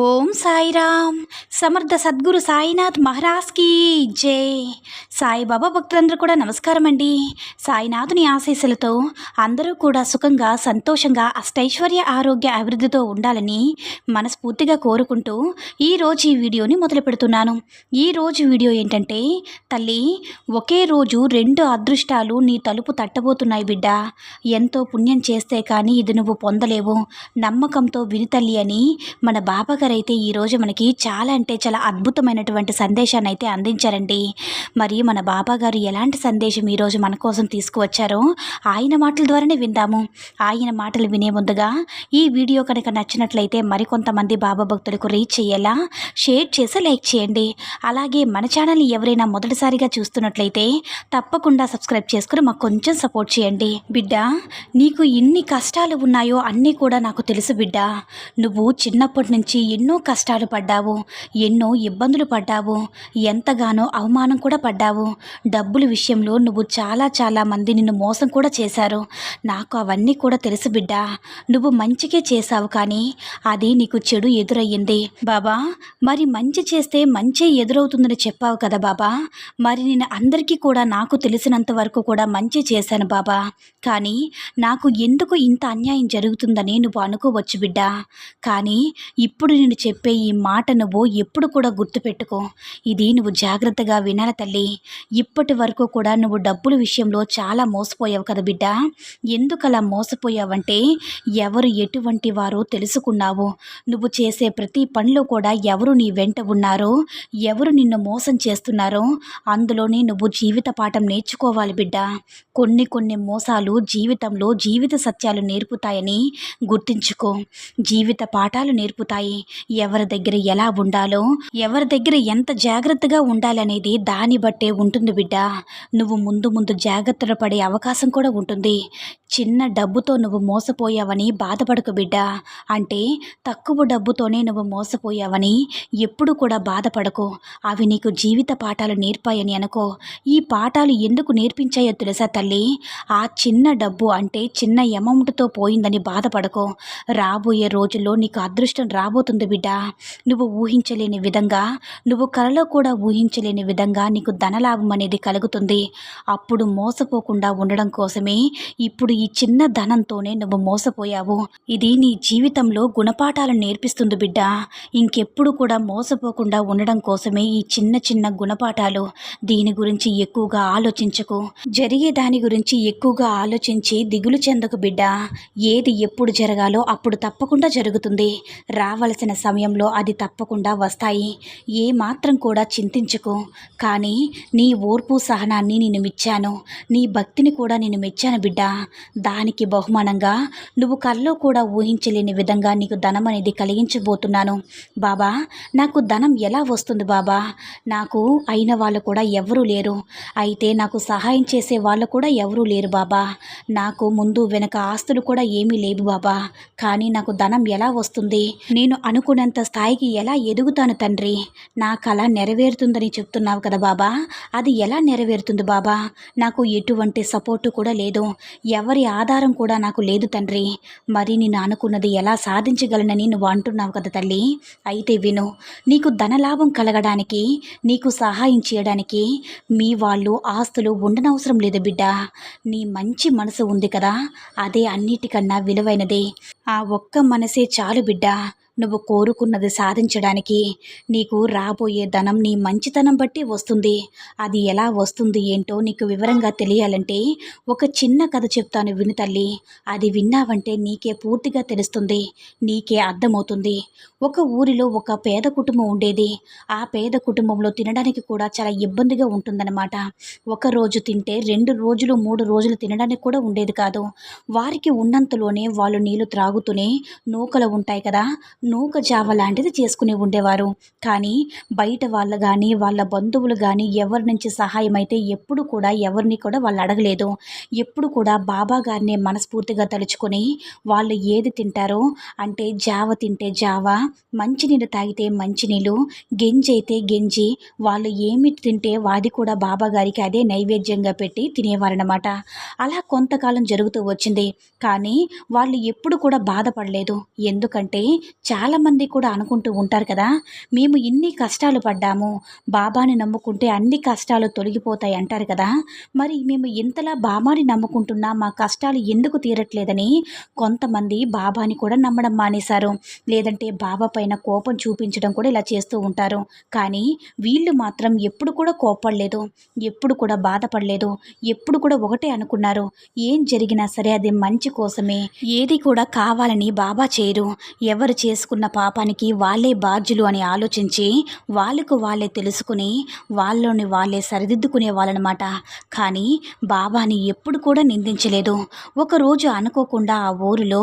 ఓం సాయిరామ్. సమర్థ సద్గురు సాయినాథ్ మహారాజ్కి జై. సాయిబాబా భక్తులందరూ కూడా నమస్కారం అండి సాయినాథుని ఆశీస్సులతో అందరూ కూడా సుఖంగా సంతోషంగా అష్టైశ్వర్య ఆరోగ్య అభివృద్ధితో ఉండాలని మనస్ఫూర్తిగా కోరుకుంటూ ఈరోజు ఈ వీడియోని మొదలు పెడుతున్నాను. ఈరోజు వీడియో ఏంటంటే తల్లి ఒకే రోజు రెండు అదృష్టాలు నీ తలుపు తట్టబోతున్నాయి బిడ్డ. ఎంతో పుణ్యం చేస్తే కానీ ఇది నువ్వు పొందలేవు. నమ్మకంతో విని తల్లి అని మన బాబా గారు అయితే ఈరోజు మనకి చాలా అంటే చాలా అద్భుతమైనటువంటి సందేశాన్ని అయితే అందించారండి. మరి మన బాబా గారు ఎలాంటి సందేశం ఈరోజు మన కోసం తీసుకువచ్చారో ఆయన మాటల ద్వారానే విందాము. ఆయన మాటలు వినే ముందుగా ఈ వీడియో కనుక నచ్చినట్లయితే మరికొంతమంది బాబా భక్తులకు రీచ్ చేయాలా షేర్ చేసి లైక్ చేయండి. అలాగే మన ఛానల్ని ఎవరైనా మొదటిసారిగా చూస్తున్నట్లయితే తప్పకుండా సబ్స్క్రైబ్ చేసుకుని మాకు కొంచెం సపోర్ట్ చేయండి. బిడ్డ నీకు ఎన్ని కష్టాలు ఉన్నాయో అన్నీ కూడా నాకు తెలుసు బిడ్డ. నువ్వు చిన్నప్పటి నుంచి ఎన్నో కష్టాలు పడ్డావు ఎన్నో ఇబ్బందులు పడ్డావు ఎంతగానో అవమానం కూడా పడ్డావు. డబ్బుల విషయంలో నువ్వు చాలా చాలా మంది నిన్ను మోసం కూడా చేశారు. నాకు అవన్నీ కూడా తెలుసు బిడ్డ. నువ్వు మంచికే చేశావు కానీ అది నీకు చెడు ఎదురయ్యింది. బాబా మరి మంచి చేస్తే మంచి ఎదురవుతుందని చెప్పావు కదా బాబా. మరి నేను అందరికీ కూడా నాకు తెలిసినంత వరకు కూడా మంచి చేశాను బాబా. కానీ నాకు ఎందుకు ఇంత అన్యాయం జరుగుతుందని నువ్వు అనుకోవచ్చు బిడ్డ. కానీ ఇప్పుడు నేను చెప్పే ఈ మాట నువ్వు ఎప్పుడు కూడా గుర్తుపెట్టుకో. ఇది నువ్వు జాగ్రత్తగా వినాలి తల్లి. ఇప్పటి వరకు కూడా నువ్వు డబ్బుల విషయంలో చాలా మోసపోయావు కదా బిడ్డ. ఎందుకు అలా మోసపోయావంటే ఎవరు ఎటువంటి వారో తెలుసుకున్నావు. నువ్వు చేసే ప్రతి పనిలో కూడా ఎవరు నీ వెంట ఉన్నారో ఎవరు నిన్ను మోసం చేస్తున్నారో అందులోనే నువ్వు జీవిత పాఠం నేర్చుకోవాలి బిడ్డ. కొన్ని కొన్ని మోసాలు జీవితంలో జీవిత సత్యాలు నేర్పుతాయని గుర్తించుకో. జీవిత పాఠాలు నేర్పుతాయి. ఎవరి దగ్గర ఎలా ఉండాలో ఎవరి దగ్గర ఎంత జాగ్రత్తగా ఉండాలనేది దాన్ని బట్టే ఉంటుంది బిడ్డ. నువ్వు ముందు ముందు జాగ్రత్తలు పడే అవకాశం కూడా ఉంటుంది. చిన్న డబ్బుతో నువ్వు మోసపోయావని బాధపడకు బిడ్డ. అంటే తక్కువ డబ్బుతోనే నువ్వు మోసపోయావని ఎప్పుడు కూడా బాధపడకు. అవి నీకు జీవిత పాఠాలు నేర్పాయని అనుకో. ఈ పాఠాలు ఎందుకు నేర్పించాయో తెలుసా తల్లి? ఆ చిన్న డబ్బు అంటే చిన్న అమౌంట్తో పోయిందని బాధపడకు. రాబోయే రోజుల్లో నీకు అదృష్టం రాబోతుంది బిడ్డ నువ్వు ఊహించలేని విధంగా నువ్వు కలలో కూడా ఊహించలేని విధంగా నీకు ధనలాభం అనేది కలుగుతుంది. అప్పుడు మోసపోకుండా ఉండడం కోసమే ఇప్పుడు ఈ చిన్న ధనంతోనే నువ్వు మోసపోయావు. ఇది నీ జీవితంలో గుణపాఠాలు నేర్పిస్తుంది బిడ్డ. ఇంకెప్పుడు కూడా మోసపోకుండా ఉండడం కోసమే ఈ చిన్న చిన్న గుణపాఠాలు. దీని గురించి ఎక్కువగా ఆలోచించకు. జరిగే దాని గురించి ఎక్కువగా ఆలోచించి దిగులు చెందకు బిడ్డ. ఏది ఎప్పుడు జరగాలో అప్పుడు తప్పకుండా జరుగుతుంది. రావలసిన సమయంలో అది తప్పకుండా వస్తాయి. ఏ మాత్రం కూడా చింతించుకో. కానీ నీ ఓర్పు సహనాన్ని నేను మెచ్చాను. నీ భక్తిని కూడా నేను మెచ్చాను బిడ్డ. దానికి బహుమానంగా నువ్వు కల్లో కూడా ఊహించలేని విధంగా నీకు ధనం అనేది కలిగించబోతున్నాను. బాబా నాకు ధనం ఎలా వస్తుంది బాబా? నాకు అయిన వాళ్ళు కూడా ఎవరూ లేరు. అయితే నాకు సహాయం చేసే వాళ్ళు కూడా ఎవరూ లేరు బాబా. నాకు ముందు వెనక ఆస్తులు కూడా ఏమీ లేవు బాబా. కానీ నాకు ధనం ఎలా వస్తుంది? నేను అనుకున్నంత స్థాయికి ఎలా ఎదుగుతాను తండ్రి? నా కళ నెరవేరుతుందని చెప్తున్నావు కదా బాబా. అది ఎలా నెరవేరుతుంది బాబా? నాకు ఎటువంటి సపోర్టు కూడా లేదు. ఎవరి ఆధారం కూడా నాకు లేదు తండ్రి. మరి నేను అనుకున్నది ఎలా సాధించగలనని నువ్వు అంటున్నావు కదా తల్లి. అయితే విను నీకు ధనలాభం కలగడానికి నీకు సహాయం చేయడానికి మీ వాళ్ళు ఆస్తులు ఉండనవసరం లేదు బిడ్డ. నీ మంచి మనసు ఉంది కదా అదే అన్నిటికన్నా విలువైనది. ఆ ఒక్క మనసే చాలు బిడ్డ. నువ్వు కోరుకున్నది సాధించడానికి నీకు రాబోయే ధనం నీ మంచితనం బట్టి వస్తుంది. అది ఎలా వస్తుంది ఏంటో నీకు వివరంగా తెలియాలంటే ఒక చిన్న కథ చెప్తాను విను తల్లి. అది విన్నావంటే నీకే పూర్తిగా తెలుస్తుంది నీకే అర్థమవుతుంది. ఒక ఊరిలో ఒక పేద కుటుంబం ఉండేది. ఆ పేద కుటుంబంలో తినడానికి కూడా చాలా ఇబ్బందిగా ఉంటుందన్నమాట. ఒక రోజు తింటే రెండు రోజులు మూడు రోజులు తినడానికి కూడా ఉండేది కాదు. వారికి ఉన్నంతలోనే వాళ్ళు నీళ్ళు త్రాగుతూనే నూకలు ఉంటాయి కదా నూక జావ లాంటిది చేసుకుని ఉండేవారు. కానీ బయట వాళ్ళు కానీ వాళ్ళ బంధువులు కానీ ఎవరి నుంచి సహాయం అయితే ఎప్పుడు కూడా ఎవరిని కూడా వాళ్ళు అడగలేదు. ఎప్పుడు కూడా బాబా గారిని మనస్ఫూర్తిగా తలుచుకొని వాళ్ళు ఏది తింటారో అంటే జావ తింటే జావ మంచినీళ్ళు తాగితే మంచినీళ్ళు గెంజి అయితే గెంజి వాళ్ళు ఏమి తింటే వాది కూడా బాబా గారికి అదే నైవేద్యంగా పెట్టి తినేవారనమాట అలా కొంతకాలం జరుగుతూ వచ్చింది. కానీ వాళ్ళు ఎప్పుడు కూడా బాధపడలేదు. ఎందుకంటే చాలామంది కూడా అనుకుంటూ ఉంటారు కదా మేము ఇన్ని కష్టాలు పడ్డాము బాబాని నమ్ముకుంటే అన్ని కష్టాలు తొలగిపోతాయి అంటారు కదా. మరి మేము ఇంతలా బాబాని నమ్ముకుంటున్నా మా కష్టాలు ఎందుకు తీరట్లేదని కొంతమంది బాబాని కూడా నమ్మడం మానేశారు. లేదంటే బాబా పైన కోపం చూపించడం కూడా ఇలా చేస్తూ ఉంటారు. కానీ వీళ్ళు మాత్రం ఎప్పుడు కూడా కోపడలేదు ఎప్పుడు కూడా బాధపడలేదు ఎప్పుడు కూడా ఒకటే అనుకున్నారు. ఏం జరిగినా సరే అది మంచి కోసమే ఏది కూడా కావాలని బాబా చేయరు. ఎవరు చేసుకున్న పాపానికి వాళ్ళే బాధ్యులు అని ఆలోచించి వాళ్ళకు వాళ్ళే తెలుసుకుని వాళ్ళని వాళ్ళే సరిదిద్దుకునే వాళ్ళనమాట. కానీ బాబాని ఎప్పుడు కూడా నిందించలేదు. ఒకరోజు అనుకోకుండా ఆ ఊరిలో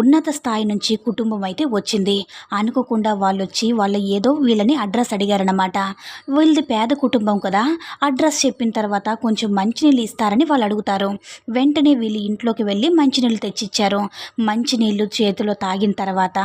ఉన్నత స్థాయి నుంచి కుటుంబం అయితే వచ్చింది. అనుకోకుండా వాళ్ళు వచ్చి వాళ్ళు ఏదో వీళ్ళని అడ్రస్ అడిగారనమాట వీళ్ళది పేద కుటుంబం కదా అడ్రస్ చెప్పిన తర్వాత కొంచెం మంచినీళ్ళు ఇస్తారని వాళ్ళు అడుగుతారు. వెంటనే వీళ్ళు ఇంట్లోకి వెళ్ళి మంచినీళ్ళు తెచ్చిచ్చారు. మంచినీళ్ళు చేతిలో తాగిన తర్వాత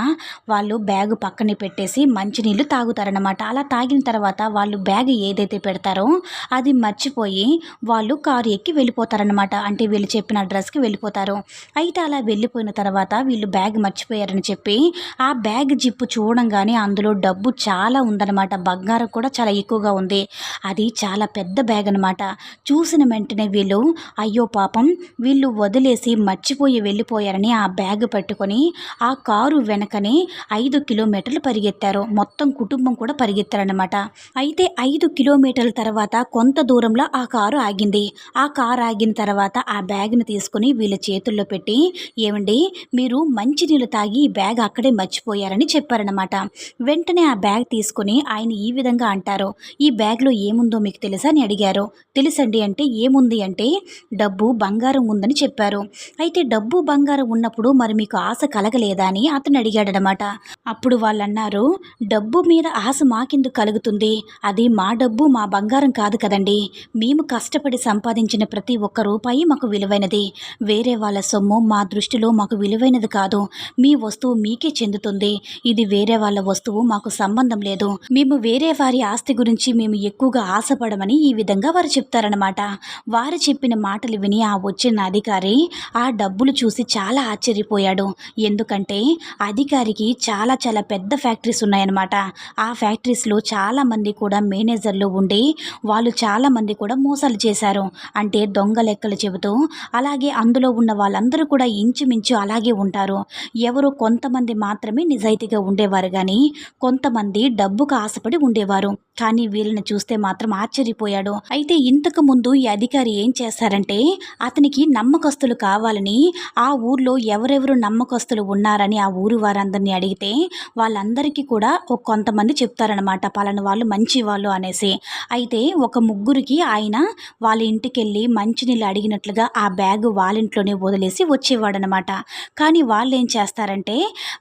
వాళ్ళు బ్యాగ్ పక్కన పెట్టేసి మంచినీళ్ళు తాగుతారనమాట అలా తాగిన తర్వాత వాళ్ళు బ్యాగ్ ఏదైతే పెడతారో అది మర్చిపోయి వాళ్ళు కారు ఎక్కి వెళ్ళిపోతారనమాట అంటే వీళ్ళు చెప్పిన అడ్రస్కి వెళ్ళిపోతారు. అయితే అలా వెళ్ళిపోయిన తర్వాత వీళ్ళు బ్యాగ్ మర్చిపోయారని చెప్పి ఆ బ్యాగ్ జిప్పు చూడంగానే అందులో డబ్బు చాలా ఉందన్నమాట. బంగారం కూడా చాలా ఎక్కువగా ఉంది. అది చాలా పెద్ద బ్యాగ్ అనమాట చూసిన వెంటనే వీళ్ళు అయ్యో పాపం వీళ్ళు వదిలేసి మర్చిపోయి వెళ్ళిపోయారని ఆ బ్యాగ్ పట్టుకొని ఆ కారు వెనకనే ఐదు కిలోమీటర్లు పరిగెత్తారు. మొత్తం కుటుంబం కూడా పరిగెత్తారనమాట అయితే ఐదు కిలోమీటర్ల తర్వాత కొంత దూరంలో ఆ కారు ఆగింది. ఆ కారు ఆగిన తర్వాత ఆ బ్యాగ్ని తీసుకుని వీళ్ళ చేతుల్లో పెట్టి ఏమండి మీరు మంచినీళ్ళు తాగి ఈ బ్యాగ్ అక్కడే మర్చిపోయారని చెప్పారనమాట వెంటనే ఆ బ్యాగ్ తీసుకుని ఆయన ఈ విధంగా అంటారు ఈ బ్యాగ్లో ఏముందో మీకు తెలుసా? అని అడిగారు. తెలుసండి అంటే ఏముంది అంటే డబ్బు బంగారం ఉందని చెప్పారు. అయితే డబ్బు బంగారం ఉన్నప్పుడు మరి మీకు ఆశ కలగలేదా? అని అతను అడిగాడనమాట అప్పుడు వాళ్ళన్నారు డబ్బు మీద ఆశ మాకెందుకు కలుగుతుంది? అది మా డబ్బు మా బంగారం కాదు కదండి. మేము కష్టపడి సంపాదించిన ప్రతి ఒక్క రూపాయి మాకు విలువైనది. వేరే వాళ్ళ సొమ్ము మా దృష్టిలో మాకు విలువైనది కాదు. మీ వస్తువు మీకే చెందుతుంది. ఇది వేరే వాళ్ళ వస్తువు మాకు సంబంధం లేదు. మేము వేరే వారి ఆస్తి గురించి మేము ఎక్కువగా ఆశపడమని ఈ విధంగా వారు చెప్తారనమాట వారు చెప్పిన మాటలు విని ఆ వచ్చిన అధికారి ఆ డబ్బులు చూసి చాలా ఆశ్చర్యపోయాడు. ఎందుకంటే అధికారికి చాలా చాలా పెద్ద ఫ్యాక్టరీస్ ఉన్నాయన్నమాట. ఆ ఫ్యాక్టరీస్లో చాలా మంది కూడా మేనేజర్లు ఉండి వాళ్ళు చాలా మంది కూడా మోసాలు చేశారు. అంటే దొంగ లెక్కలు చెబుతూ అలాగే అందులో ఉన్న వాళ్ళందరూ కూడా ఇంచుమించు అలాగే ఉంటారు. ఎవరు కొంతమంది మాత్రమే నిజాయితీగా ఉండేవారు కానీ కొంతమంది డబ్బుకు ఆశపడి ఉండేవారు. కానీ వీళ్ళని చూస్తే మాత్రం ఆశ్చర్యపోయాడు. అయితే ఇంతకు ముందు ఈ అధికారి ఏం చేశారంటే అతనికి నమ్మకస్తులు కావాలని ఆ ఊర్లో ఎవరెవరు నమ్మకస్తులు ఉన్నారని ఆ ఊరు వారందరినీ అడిగితే వాళ్ళందరికీ కూడా ఒక కొంతమంది చెప్తారనమాట పలాన వాళ్ళు మంచి వాళ్ళు అనేసి. అయితే ఒక ముగ్గురికి ఆయన వాళ్ళ ఇంటికి వెళ్ళి మంచినీళ్ళు అడిగినట్లుగా ఆ బ్యాగ్ వాళ్ళ ఇంట్లోనే వదిలేసి వచ్చేవాడనమాట కానీ వాళ్ళు ఏం చేస్తారంటే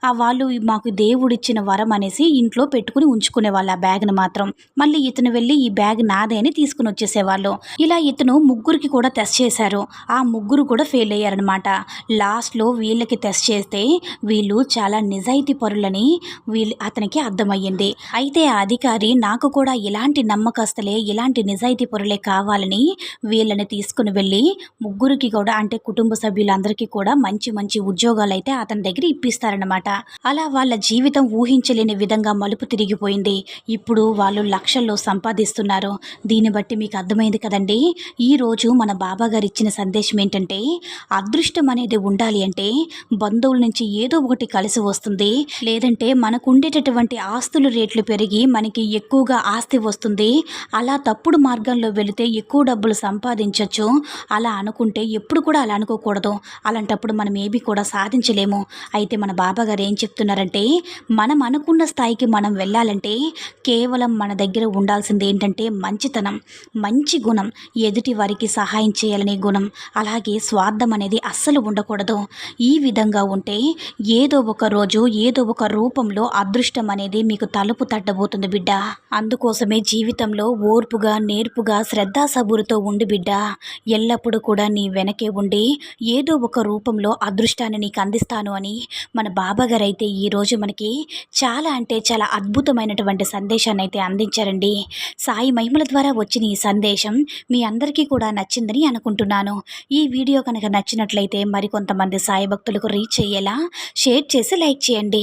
ఆ వాళ్ళు మాకు దేవుడిచ్చిన వరం అనేసి ఇంట్లో పెట్టుకుని ఉంచుకునే వాళ్ళు ఆ బ్యాగ్ను మాత్రం. మళ్ళీ ఇతను వెళ్ళి ఈ బ్యాగ్ నాదే అని తీసుకుని వచ్చేసేవాళ్ళు. ఇలా ఇతను ముగ్గురికి కూడా టెస్ట్ చేశారు. ఆ ముగ్గురు కూడా ఫెయిల్ అయ్యారనమాట లాస్ట్లో వీళ్ళకి టెస్ట్ చేస్తే వీళ్ళు చాలా నిజాయితీ పరులని వీళ్ళు అతనికి అర్థమయ్యింది. అయితే ఆ అధికారి నాకు కూడా ఇలాంటి నమ్మకస్తులే ఇలాంటి నిజాయితీ పరులే కావాలని వీళ్ళని తీసుకుని వెళ్ళి ముగ్గురికి కూడా అంటే కుటుంబ సభ్యులందరికీ కూడా మంచి మంచి ఉద్యోగాలు అయితే అతని దగ్గర ఇప్పిస్తారనమాట అలా వాళ్ళ జీవితం ఊహించలేని విధంగా మలుపు తిరిగిపోయింది. ఇప్పుడు వాళ్ళు లక్షల్లో సంపాదిస్తున్నారు. దీన్ని బట్టి మీకు అర్థమైంది కదండి? ఈరోజు మన బాబా గారు ఇచ్చిన సందేశం ఏంటంటే అదృష్టం అనేది ఉండాలి అంటే బంధువుల నుంచి ఏదో ఒకటి కలిసి వస్తుంది. లేదంటే మనకు ఉండేటటువంటి ఆస్తుల రేట్లు పెరిగి మనకి ఎక్కువగా ఆస్తి వస్తుంది. అలా తప్పుడు మార్గంలో వెళితే ఎక్కువ డబ్బులు సంపాదించవచ్చు అలా అనుకుంటే ఎప్పుడు కూడా అలా అనుకోకూడదు. అలాంటప్పుడు మనం ఏవి కూడా సాధించలేము. అయితే మన బాబా గారు ఏం చెప్తున్నారంటే మనం అనుకున్న స్థాయికి మనం వెళ్ళాలంటే కేవలం మన దగ్గర ఉండాల్సింది ఏంటంటే మంచితనం మంచి గుణం ఎదుటి వారికి సహాయం చేయాలనే గుణం. అలాగే స్వార్థం అనేది అస్సలు ఉండకూడదు. ఈ విధంగా ఉంటే ఏదో ఒక రోజు ఏదో ఏదో ఒక రూపంలో అదృష్టం అనేది మీకు తలుపు తట్టబోతుంది బిడ్డ. అందుకోసమే జీవితంలో ఓర్పుగా నేర్పుగా శ్రద్ధాసబురుతో ఉండి బిడ్డ. ఎల్లప్పుడూ కూడా నీ వెనకే ఉండి ఏదో ఒక రూపంలో అదృష్టాన్ని నీకు అందిస్తాను అని మన బాబాగారు అయితే ఈరోజు మనకి చాలా అంటే చాలా అద్భుతమైనటువంటి సందేశాన్ని అయితే అందించారండి. సాయి మహిమల ద్వారా వచ్చిన ఈ సందేశం మీ అందరికీ కూడా నచ్చిందని అనుకుంటున్నాను. ఈ వీడియో కనుక నచ్చినట్లయితే మరికొంతమంది సాయి భక్తులకు రీచ్ అయ్యేలా షేర్ చేసి లైక్ చేయండి.